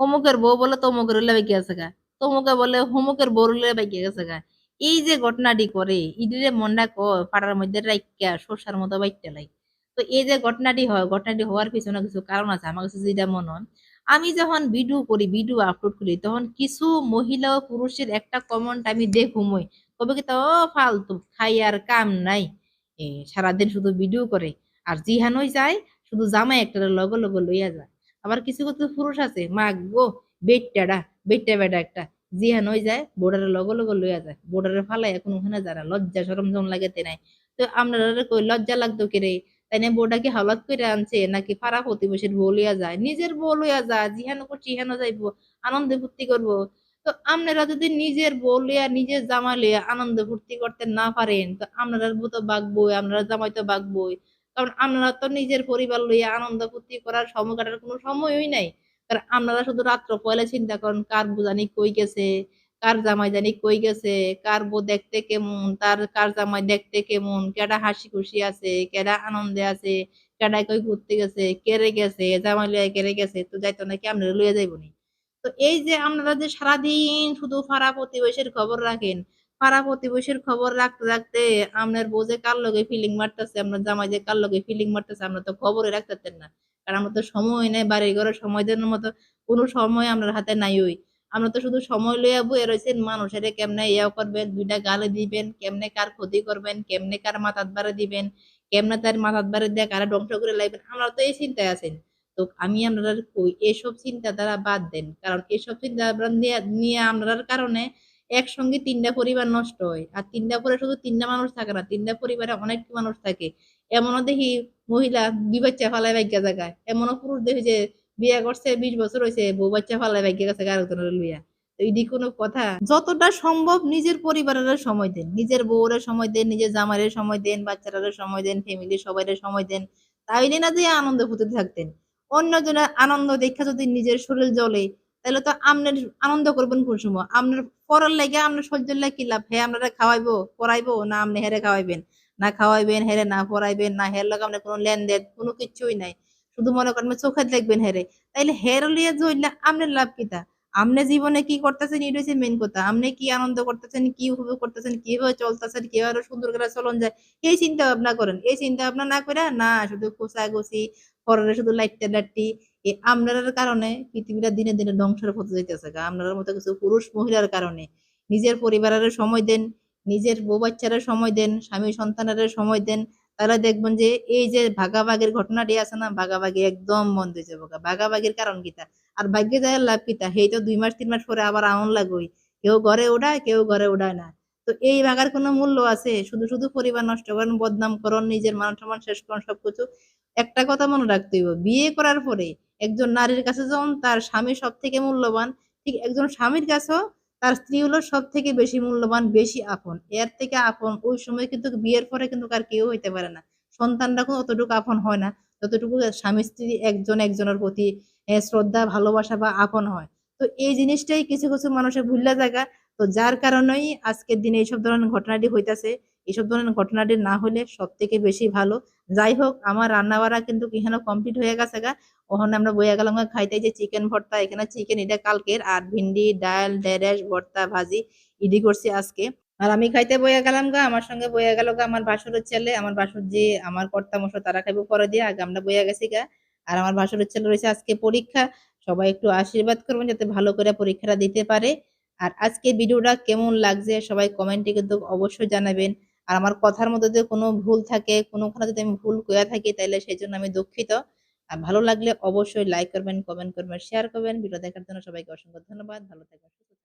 অমুকের বউ বলে তমুকের উল্লে বাইকে গেছে গা। তমুকে বলে হুমুকের বউ উল্লে বাইকে গেছে গা। এই যে ঘটনাটি করে ইডিরে মন্ডা ক, পাড়ার মধ্যে রাইকা শসার মতো বাইকটা লাই। তো এই যে ঘটনাটি হয়, ঘটনাটি হওয়ার পিছনে কিছু কারণ আছে, আমার কাছে যেটা মনে আমি যখন ভিডিও করি ভিডিও আপলোড করি, তখন কিছু মহিলা ও পুরুষের একটা কমেন্ট আমি দেখুমই। কবে কি তো ফালতু, খাই আর কাম নাই। সারাদিন শুধু ভিডিও করে, আর জিহানই যায়, শুধু জামাই একটা লগে লগে লইয়া যায়। আবার কিছু কিছু পুরুষ আছে, মা গো, বেটটাডা বেটটা বেটা একটা। জিহান হয়ে যায় বোর্ডারে লগে লগে লইয়া যায় বোর্ডারে ফালাই এখন ওখানে যারা লজ্জা সরম যখন লাগাতে নাই। তো আপনারা কই, লজ্জা লাগতো কে রে? তাই না বউটা কি হালত করে আনছে, নাকি পাড়া প্রতিবেশীর বউ লইয়া যায়? নিজের বউ লইয়া যায় জিহানো করছি ইহানো যাইবো, আনন্দে ফুর্তি করব। তো আপনারা যদি নিজের বউ লইয়া, নিজের জামাই লইয়া আনন্দ ফুর্তি করতে না পারেন, তো আপনারা বউ তো বাগবই আপনারা জামাই তো বাগবই। কারণ আপনারা তো নিজের পরিবার লইয়া আনন্দ ফুর্তি করার সময় কাটার কোনো সময়ই নাই। কারণ আপনারা শুধু রাত্র পয়লা চিন্তা করেন, কার জানি কই গেছে, কার জামাই জানি কই গেছে, কার বউ দেখতে কেমন, তার, কার জামাই দেখতে কেমন, কেডা হাসি খুশি আছে, কেডা আনন্দে আছে কেডা কই ঘুরতে গেছে, কেড়ে গেছে, জামাই লইয়া কেড়ে গেছে, তো যাইতো নাকি আপনারা লইয়া যাইবনি তো এই যে আপনারা যে সারাদিন শুধু পাড়া প্রতিবেশীর খবর রাখেন পাড়া প্রতিবেশীর খবর রাখতে রাখতে বউ যে কার লগে ফিলিং মারতেছে আপনার জামাই যে কার লগে ফিলিং মারতেছে, আমরা তো খবরে রাখতেছেন না। কারণ আমরা তো সময় নেই বাড়ি ঘরে, সময় দেওয়ার মতো কোনো সময় আপনার হাতে নাই ওই আমরা তো শুধু সময় লইয়া বইয়ে রয়েছেন মানুষের কেমনে ইয়া করবেন, দুইটা গালে দিবেন, কেমনে কার ক্ষতি করবেন, কেমনে কার মাথাত বাড়ে দিবেন, কেমনে তার মাথাত বাড়ে দিয়ে কারা ধ্বংস করে লাগবেন আমরা তো এই চিন্তায় আছেন। তো আমি আপনারা কই, এসব চিন্তাধারা বাদ দেন। কারণ এসব নিয়ে নিয়ে আপনার কারণে একসঙ্গে তিনটা পরিবার নষ্ট হয়। আর তিনটা পরে শুধু তিনটা মানুষ থাকে না, তিনটা পরিবারে অনেক মানুষ থাকে। এমনও দেখি মহিলা দুই বাচ্চা ফালাই ভাগ্যা জায়গায় এমনও পুরুষ দেখি যে বিয়ে করছে, বিশ বছর হয়েছে বউ বাচ্চা ফালাই ভাগ্যা গেছে লইয়া। এটি কোনো কথা? যতটা সম্ভব নিজের পরিবারের সময় দেন। নিজের বউরের সময় দেন, নিজের জামাইয়ের সময় দেন বাচ্চাদের সময় দেন ফ্যামিলি সবাইয়ের সময় দেন, তাইলে না যে আনন্দ ফুটে থাকতেন। অন্যজনের আনন্দ দেখা যদি নিজের শরীর জ্বলে তাহলে তো আপনার আনন্দ করবেন কোন সময়? আপনার পড়ার লাগে আপনার সহ্যের লাগে কি লাভ? হ্যাঁ আপনারা খাওয়াইবো, পড়াইবো, না আপনি হেরে খাওয়াইবেন? না খাওয়াইবেন, হেরে না পড়াইবেন, না হের লাগে আপনার কোনো লেনদেন, কোনো কিছুই নাই। শুধু মনে করেন চোখে দেখবেন হেরে। তাইলে হের লিয়ে জইলে আপনার লাভ কিতা? আপনি জীবনে কি করতেছেন? এটা হচ্ছে মেন কথা। আপনি কি আনন্দ করতেছেন, কি উপভোগ করতেছেন, কীভাবে চলতেছেন, কীভাবে সুন্দর করে চলন যায়, এই চিন্তা ভাবনা করেন। এই চিন্তা ভাবনা না করে না, শুধু খোঁচাগুছি পরে শুধু লাইটটা লাইটটি এই আমরার কারণে পৃথিবীটা দিনে দিনে ধ্বংসের পথে যাইতেছে গা। আপনার মতো কিছু পুরুষ মহিলার কারণে নিজের পরিবারের সময় দেন, নিজের বউ বাচ্চারা সময় দেন, স্বামী সন্তানের সময় দেন তাহলে দেখবেন যে এই যে ভাগাভাগির ঘটনাটি আছে না, ভাগাভাগি একদম বন্ধ হয়ে যাব। ভাগাভাগির কারণ কিতা আর ভাগ্যে যায় লাভ কিতা সেই তো দুই মাস, তিন মাস পরে আবার আমন লাগোই। কেউ ঘরে উড়ায় কেউ ঘরে উড়ায় না। তো এই ভাগার কোনো মূল্য আছে? শুধু শুধু পরিবার নষ্ট করেন, বদনাম করেন, নিজের মান সম্মান শেষ করেন, সবকিছু? একটা কথা মনে রাখতে হইব, বিয়ে করার পরে একজন নারীর কাছে যেমন তার স্বামী সব থেকে মূল্যবান, ঠিক একজন স্বামীর কাছেও তার স্ত্রী হলো সব থেকে বেশি মূল্যবান, বেশি আপন। এর থেকে আপন ওই সময় কিন্তু বিয়ের পরে কিন্তু আর কেউ হইতে পারে না। সন্তানরা কোনো অতটুকু আপন হয় না ততটুকু স্বামী স্ত্রী একজন একজনের প্রতি শ্রদ্ধা, ভালোবাসা বা আপন হয়। তো এই জিনিসটাই কিছু কিছু মানুষের ভুললা জায়গা। তো যার কারণেই আজকের দিনে এইসব ধরনের ঘটনাটি হইতাছে। এইসব ধরনের ঘটনাটি না হলে সব থেকে বেশি ভালো। যাই হোক, আমার রান্না বাড়া কিন্তু এখানে কমপ্লিট হয়ে গেছে গা। ওখানে আমরা বইয়া গেলাম খাইতে যে চিকেন ভর্তা, এখানে চিকেন এটা কালকের, আর ভিন্ডি, ডাল, ঢেঁড়স, ভর্তা, ভাজি, ইডি করছি আজকে। আর আমি খাইতে বইয়া গেলাম গা, আমার সঙ্গে বইয়া গেল গা আমার বাসুরের ছেলে, আমার বাসুর যে আমার কর্তা মশা তারা খাইবো পরে দিয়ে, আগে আমরা বইয়া গেছি গা। আর আমার বাসুরের ছেলে রয়েছে আজকে পরীক্ষা, সবাই একটু আশীর্বাদ করবেন যাতে ভালো করে পরীক্ষাটা দিতে পারে। আর আজকে ভিডিওটা কেমন লাগছে সবাই কমেন্টে কিন্তু অবশ্যই জানাবেন। আর আমার কথার মধ্যে যদি কোনো ভুল থাকে কোনোখানে যদি আমি ভুল করে থাকি তাহলে সেই জন্য আমি দুঃখিত। আর ভালো লাগলে অবশ্যই লাইক করবেন কমেন্ট করবেন শেয়ার করবেন। ভিডিও দেখার জন্য সবাইকে অসংখ্য ধন্যবাদ। ভালো থাকবেন থাকবেন।